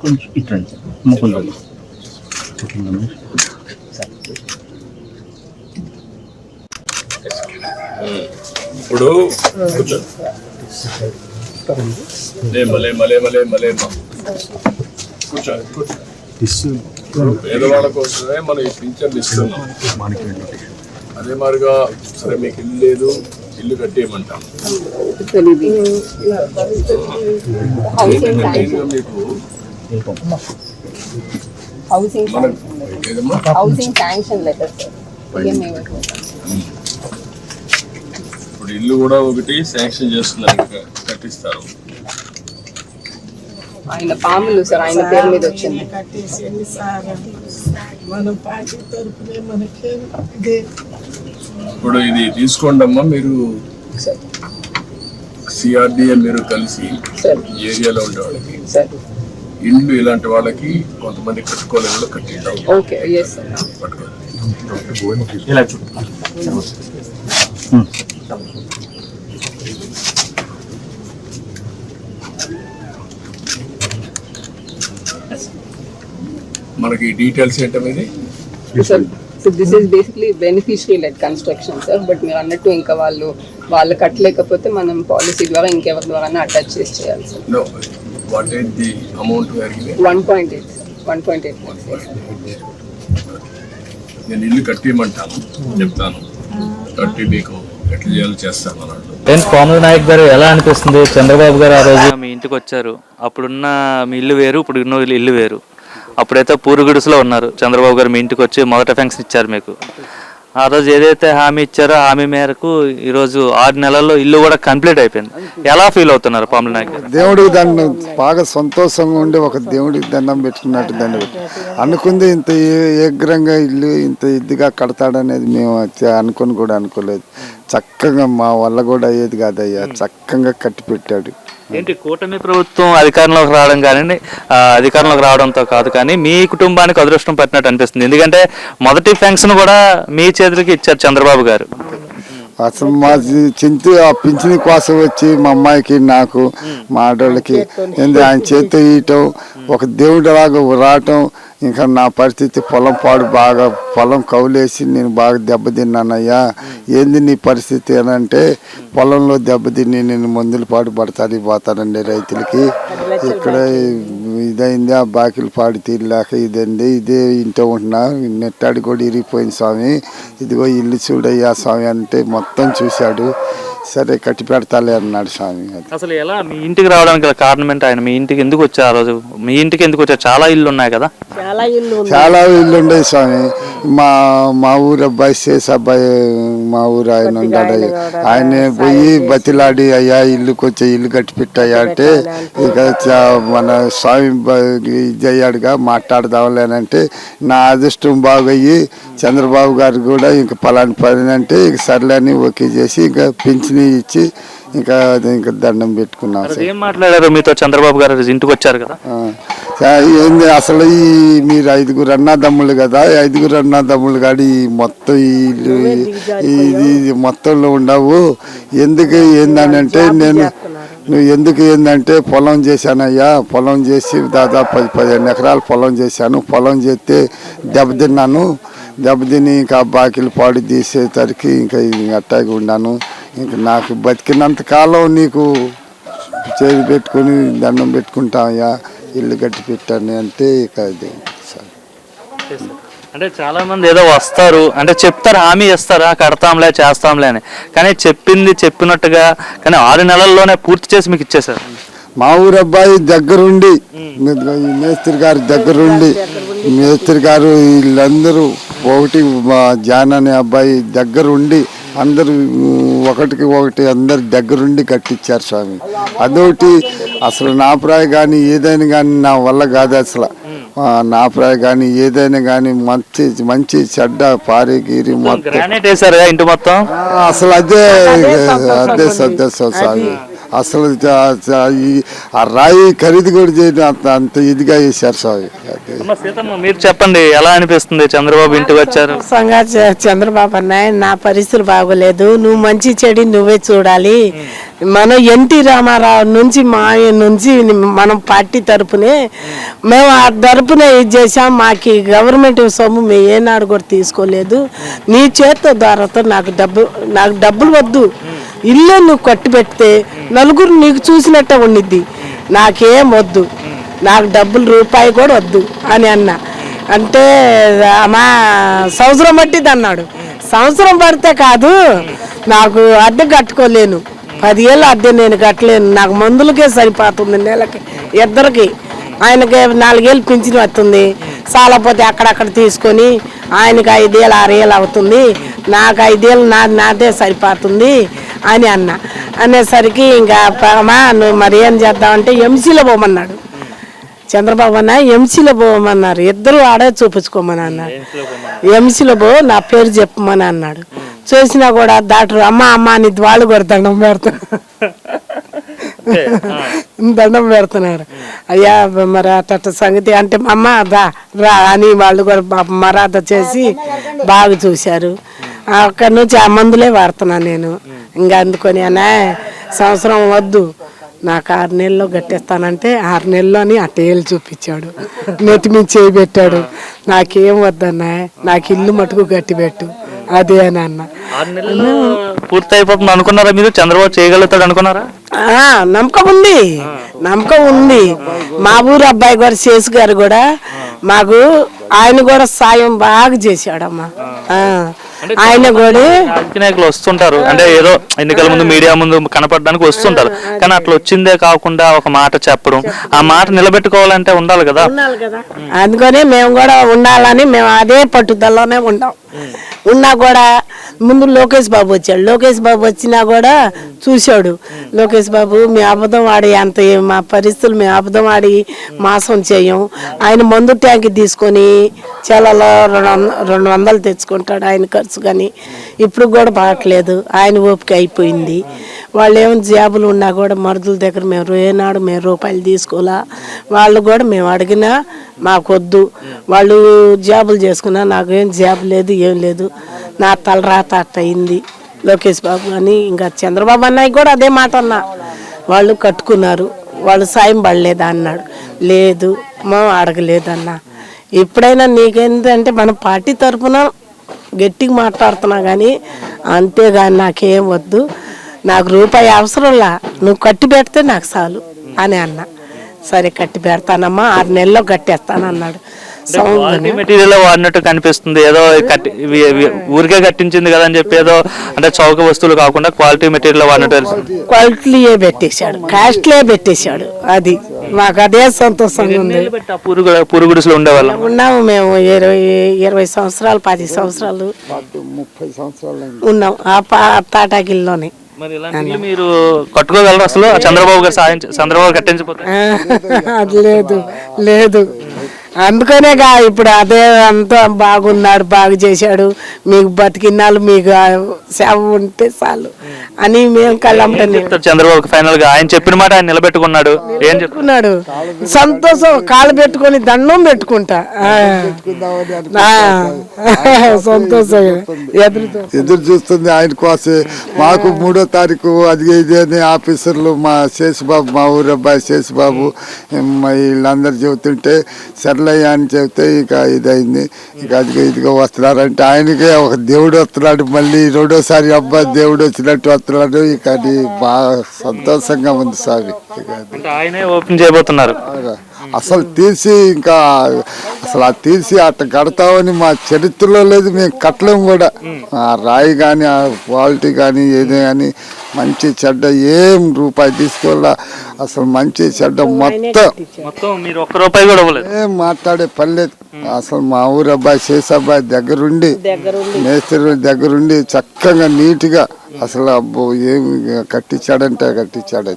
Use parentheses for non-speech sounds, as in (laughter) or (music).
కొంచెం ఇట్రండి ముకుందండి ఇప్పుడు మలే మలే మలే మలే కూర్చోండి కూర్చో. పేదవాళ్ళ కోసమే మనం ఈ పింఛన్లు ఇస్తున్నాం అదే మాదిరిగా సరే మీకు ఇల్లు లేదు ఇల్లు కట్టేయమంటాం. మీకు హౌసింగ్ హౌసింగ్ శాంక్షన్ లెటర్ ఇప్పుడు ఇల్లు కూడా ఒకటి శాంక్షన్ చేస్తున్నారు ఇంకా కట్టిస్తారు. ఆయన పాములు సార్ ఆయన పేరు మీద వచ్చింది. మన పార్టీ తరఫునే మనకి ఇదే. ఇప్పుడు ఇది తీసుకోండి అమ్మా మీరు సార్. సిఆర్డిఏ మీరు కలిసి ఏరియాలో ఉండే వాళ్ళకి సార్. ఇల్లు ఇలాంటి వాళ్ళకి కొంతమంది పట్టుకోండి. ఇలా మనకి డీటెయిల్స్ ఏంటనేది sir so this is basically beneficiary led construction sir but మీరు అన్నట్టు ఇంకా వాళ్ళు వాళ్ళు కట్టలేకపోతే మనం పాలసీ ద్వారా ఇంకెవరి ద్వారా అటాచ్ చేసి చేయాలి sir no what is the amount one point eight one point eight నేను ఇల్లు కట్టిమంటాను చెప్తాను. కట్టి మీకు ఎట్లా చేయాలో చేస్తాను అన్నట్టు ఏంటి కోమల నాయక్ గారు ఎలా అనిపిస్తుంది? చంద్రబాబు గారు ఆ రోజు మీ ఇంటికి వచ్చారు. అప్పుడున్న మీ ఇల్లు వేరు ఇప్పుడు ఉన్న ఇల్లు వేరు. అప్పుడైతే పూరుగుడుసులో ఉన్నారు. చంద్రబాబు గారు మీ ఇంటికి వచ్చి మొదట ఫంక్షన్ ఇచ్చారు మీకు. ఆ రోజు ఏదైతే హామీ ఇచ్చారో హామీ మేరకు ఈరోజు ఆరు నెలల్లో ఇల్లు కూడా కంప్లీట్ అయిపోయింది. ఎలా ఫీల్ అవుతున్నారు కోమల నాయక్ దేవుడికి దండం బాగా సంతోషంగా ఉండి ఒక దేవుడికి దండం పెట్టుకున్నట్టు దండం అనుకుంది ఇంత ఏగ్రంగా ఇల్లు ఇంత ఇదిగా కడతాడనేది మేము అనుకుని కూడా అనుకోలేదు. చక్కగా మా వల్ల కూడా అయ్యేది కాదయ్యా. చక్కగా కట్టి పెట్టాడు. ఏంటి కూటమి ప్రభుత్వం అధికారంలోకి రావడం కానీ అధికారంలోకి రావడంతో కాదు కానీ మీ కుటుంబానికి అదృష్టం పట్టినట్టు అనిపిస్తుంది. ఎందుకంటే మొదటి ఫంక్షన్ కూడా మీ చేతులకి ఇచ్చారు చంద్రబాబు గారు. అసలు మా చింతి ఆ పింఛని కోసం వచ్చి మా అమ్మాయికి నాకు మా ఆడవాళ్ళకి ఏంది ఆయన చేతితో ఇయటం ఒక దేవుడిలాగా రావటం ఇంకా నా పరిస్థితి పొలం పాడు బాగా పొలం కౌలేసి నేను బాగా దెబ్బతిన్నానయ్యా. ఏంది నీ పరిస్థితి అని అంటే పొలంలో దెబ్బతిని నేను మందులు పాడు పడతాను పోతానండి రైతులకి. ఇక్కడ ఇదైంది ఆ బాకీలు పాడు తీరలేక ఇదండి ఇదే ఇంట్లో ఉంటున్నా నెట్టాడి కూడా ఇరిగిపోయింది స్వామి. ఇదిగో ఇల్లు చూడయ్యా స్వామి అంటే మొత్తం చూశాడు. సరే కట్టి పెడతాలే అన్నాడు స్వామి అది. అసలు ఎలా మీ ఇంటికి రావడానికి గల కారణం ఏంటి? ఆయన మీ ఇంటికి ఎందుకు వచ్చారు? ఆ రోజు మీ ఇంటికి ఎందుకు వచ్చారు? చాలా ఇల్లు ఉన్నాయి కదా. చాలా ఇల్లు ఉంది చాలా ఇల్లు ఉండేవి స్వామి. మా మా ఊరు అబ్బాయి శేష అబ్బాయి మా ఊరు ఆయన ఉన్నాడు ఆయన పోయి బతిలాడి అయ్యా ఇల్లుకి వచ్చే ఇల్లు కట్టి పెట్టాయా అంటే ఇక చ- మన స్వామి బ- ఇది అయ్యాడుగా మాట్లాడదాంలేనంటే నా అదృష్టం బాగయ్యి చంద్రబాబు గారు కూడా ఇంక పలాని పని అంటే ఇక సర్లే అని ఓకే చేసి ఇంకా పింఛని ఇచ్చి ఇంకా ఇంకా దండం పెట్టుకున్నాం సార్ ఏం మాట్లాడారు మీతో చంద్రబాబు గారు? ఇంటికి వచ్చారు కదా. ఏంది అసలు ఈ మీరు ఐదుగురు అన్నదమ్ములు కదా ఐదుగురు అన్నదమ్ములు ఈ మొత్తం ఇల్లు ఇది ఇది మొత్తంలో ఉండవు. ఎందుకు ఏందని అంటే నేను నువ్వు ఎందుకు ఏందంటే పొలం చేశానయ్యా పొలం చేసి దాదాపు పది పదిహేను ఎకరాలు పొలం చేశాను. పొలం చేస్తే దెబ్బతిన్నాను దెబ్బతిని ఇంకా బాకీలు పాడు తీసేసరికి ఇంకా అట్టాగి ఉన్నాను ఇంకా నాకు బతికినంత కాలం నీకు చేతి పెట్టుకొని దండం పెట్టుకుంటామయ్యా ఇల్లు కట్టి పెట్టాను అంటే ఇక సార్. అంటే చాలా మంది ఏదో వస్తారు. అంటే చెప్తారు హామీ ఇస్తారా. కడతాంలే చేస్తాంలే అని. కానీ చెప్పింది చెప్పినట్టుగా కానీ ఆరు నెలల్లోనే పూర్తి చేసి మీకు ఇచ్చేసారు మా ఊరు అబ్బాయి దగ్గరుండి మేస్త్రి గారి దగ్గరుండి మేస్త్రి గారు వీళ్ళందరూ ఒకటి మా జాన్ అనే అబ్బాయి దగ్గరుండి అందరూ ఒకటికి ఒకటి అందరు దగ్గరుండి కట్టించారు స్వామి. అదొకటి అసలు నా ప్రాయ కానీ ఏదైనా కానీ నా వల్ల కాదు అసలు. నా ప్రాయ కానీ ఏదైనా కానీ మంచి మంచి చెడ్డ పారి గీరి మొత్తం గ్రానైట్ వేసారు ఇంటి మొత్తం? ఆ, అసలు అదే అదే సత్య స్వామి. అసలు ఆ రాయి ఖరీదు కూడా చేయడం అంత అంత ఇదిగా వేశారు స్వామి సీతమ్మ మీరు చెప్పండి ఎలా అనిపిస్తుంది చంద్రబాబు ఇంటికి వచ్చారు? చంద్రబాబు అన్నయ్య నా పరిస్థితులు బాగోలేదు. నువ్వు మంచి చెడి నువ్వే చూడాలి. మనం ఎన్టీ రామారావు నుంచి మా నుంచి మనం పార్టీ తరపునే మేము ఆ తరపునే ఇది చేసాం మాకు ఈ గవర్నమెంట్ సొమ్ము మేము ఏనాడు కూడా తీసుకోలేదు. నీ చేత్తో ద్వారాతో నాకు డబ్బు నాకు డబ్బులు వద్దు. ఇల్లు నువ్వు కట్టి పెడితే నలుగురు నీకు చూసినట్టే ఉండిద్ది. నాకేం వద్దు. నాకు డబ్బులు రూపాయి కూడా వద్దు అని అన్న. అంటే మా సంవత్సరం పట్టింది అన్నాడు. సంవత్సరం పడితే కాదు నాకు అద్దె కట్టుకోలేను. పదివేలు అద్దె నేను కట్టలేను. నాకు మందులకే సరిపోతుంది నెలకి ఇద్దరికి. ఆయనకి నాలుగేళ్ళు పింఛన్ వస్తుంది. చాలపోతే అక్కడక్కడ తీసుకొని ఆయనకి ఐదేళ్ళు ఆరేళ్ళు అవుతుంది. నాకు ఐదేళ్ళు నా నాదే సరిపోతుంది. అని అన్న. అనేసరికి ఇంకా అమ్మా నువ్వు మరి ఏం చేద్దామంటే ఎంసీలో పోమన్నాడు. చంద్రబాబు అన్న ఎంసీలో పోమన్నారు. ఇద్దరు ఆడే చూపించుకోమని అన్నారు ఎంసీలో పో నా పేరు చెప్పమని అన్నాడు. చూసినా కూడా డాక్టర్ అమ్మ అమ్మ అని వాళ్ళు కూడా దండం పెడతా (laughs) దండం పెడుతున్నారు. అయ్యా మరి అట్ట సంగతి అంటే అమ్మ రా రా అని వాళ్ళు కూడా మరాఠ చేసి బాగా చూశారు. అక్కడి నుంచి ఆ మందులే వాడుతున్నాను నేను. ఇంకా అందుకొని అన్నా సంవత్సరం వద్దు. నాకు ఆరు నెలల్లో కట్టేస్తానంటే ఆరు నెలల్లోని అట్టేళ్ళు చూపించాడు. నెత్తి మీద చేయి పెట్టాడు. నాకేం వద్దన్నా నాకు ఇల్లు మటుకు గట్టి పెట్టు అదే అని అన్న. పూర్తి అయిపోతుంది అనుకున్నారా మీరు? చంద్రబాబు చేయగలుగుతాడు అనుకున్నారా? నమ్మకం ఉంది. నమ్మకం ఉంది. మా ఊరు అబ్బాయి కూడా శేషు గారు కూడా మాకు ఆయన కూడా సాయం బాగా చేశాడమ్మా. ఆయన కూడా నాయకులు వస్తుంటారు. అంటే ఏదో ఎన్నికల ముందు మీడియా ముందు కనపడడానికి వస్తుంటారు. కానీ అట్లా వచ్చిందే కాకుండా ఒక మాట చెప్పడం ఆ మాట నిలబెట్టుకోవాలంటే ఉండాలి కదా. ఉండాలి కదా. అందుకనే మేము కూడా ఉండాలని మేము అదే పట్టుదలలోనే ఉన్నాం ఉన్నా కూడా ముందు లోకేష్ బాబు వచ్చాడు. లోకేష్ బాబు వచ్చినా కూడా చూశాడు. లోకేష్ బాబు మీ అబద్ధం ఆడి అంత మా పరిస్థితులు మేము అబద్ధం ఆడి మాసం చేయం. ఆయన మందు ట్యాంక్ తీసుకొని చీలలో రెండు వంద రెండు వందలు తెచ్చుకుంటాడు ఆయన ఖర్చు కానీ. ఇప్పుడు కూడా బాగట్లేదు ఆయన ఓపిక అయిపోయింది. వాళ్ళు ఏమైనా జాబులు ఉన్నా కూడా మరుదుల దగ్గర మేము ఏనాడు మేము రూపాయలు తీసుకోవాలా వాళ్ళు కూడా మేము అడిగినా మాకొద్దు. వాళ్ళు జాబులు చేసుకున్నా నాకు ఏం జాబ్ లేదు ఏం లేదు. నా తలరాత అట్ట అయింది. లోకేష్ బాబు అని ఇంకా చంద్రబాబు అన్నయ్య కూడా అదే మాట అన్నా. వాళ్ళు కట్టుకున్నారు. వాళ్ళు సాయం పడలేదా అన్నాడు. లేదు మా అడగలేదన్నా. ఎప్పుడైనా నీకేంటంటే మన పార్టీ తరఫున గట్టిగా మాట్లాడుతున్నా కానీ అంతేగాని నాకేం వద్దు. నాకు రూపాయి అవసరంలా. నువ్వు కట్టి పెడితే నాకు చాలు అని అన్న. సరే కట్టి పెడతానమ్మా. ఆరు నెలల్లో కట్టేస్తానన్నాడు. మెటీరియల్ వాడినట్టు కనిపిస్తుంది. ఏదో కట్టి ఊరికే కట్టించింది కదా అని చెప్పి ఏదో అంటే చౌక వస్తువులు కాకుండా క్వాలిటీ మెటీరియల్ వాడినట్టు క్వాలిటీయే పెట్టేశాడు. కాస్ట్లే పెట్టేశాడు. అది మాకు అదే సంతోషంగా ఉంది. పురుగు పురుగుడుసులు ఉండేవాళ్ళం? ఉన్నాము మేము ఇరవై ఇరవై సంవత్సరాలు పది సంవత్సరాలు ముప్పై సంవత్సరాలు. ఉన్నాం ఆ పా తాటాకిల్లోనే. మరి కట్టుకోగలరు అసలు? చంద్రబాబు గారు సాయం చంద్రబాబు కట్టించకపోతే అది లేదు లేదు. అందుకనేగా ఇప్పుడు అదే అంతా బాగున్నాడు బాగు చేశాడు. మీకు బతికిన్నాళ్ళు మీకు సేవ ఉంటే చాలు అని మేము చెప్తారు చంద్రబాబు ఫైనల్గా ఆయన చెప్పిన మాట ఆయన నిలబెట్టుకున్నాడు. ఏం చెప్తారు పెట్టుకున్నాడు సంతోషం కాలు పెట్టుకొని దండం పెట్టుకుంటా. సంతోషం. ఎదురు చూస్తుంది ఆయన కోసే. మాకు మూడో తారీఖు అది ఇది అని ఆఫీసర్లు మా శేషబాబు మా ఊరు అబ్బాయి శేషబాబు మా వీళ్ళందరూ చెబుతుంటే సర్లయ్య అని చెబితే ఇక ఇదైంది. ఇక అదిగో ఇదిగో వస్తున్నారంటే ఆయనకే ఒక దేవుడు వస్తున్నాడు మళ్ళీ రెండోసారి అబ్బాయి దేవుడు వచ్చినట్టు వస్తున్నాడు. ఇక అది బాగా సంతోషంగా ఉంది స్వామి అది అంటే ఆయనే ఓపెన్ చేయబోతున్నారు. అసలు తీసి ఇంకా అసలు ఆ తీసి అట్ట కడతామని మా చరిత్రలో లేదు మేము కట్టలేము కూడా. ఆ రాయి కానీ ఆ క్వాలిటీ కానీ ఏదే కానీ మంచి చెడ్డ ఏం రూపాయి తీసుకోవాలా. అసలు మంచి చెడ్డ మొత్తం మొత్తం మీరు ఒక్క రూపాయి కూడా ఇవ్వలేదు. ఏం మాట్లాడే పని లేదు. అసలు మా ఊరు అబ్బాయి చేసే అబ్బాయి దగ్గరుండి. మేస్త్రి దగ్గరుండి చక్కగా నీట్గా అసలు అబ్బో ఏం కట్టించాడంటే కట్టించాడు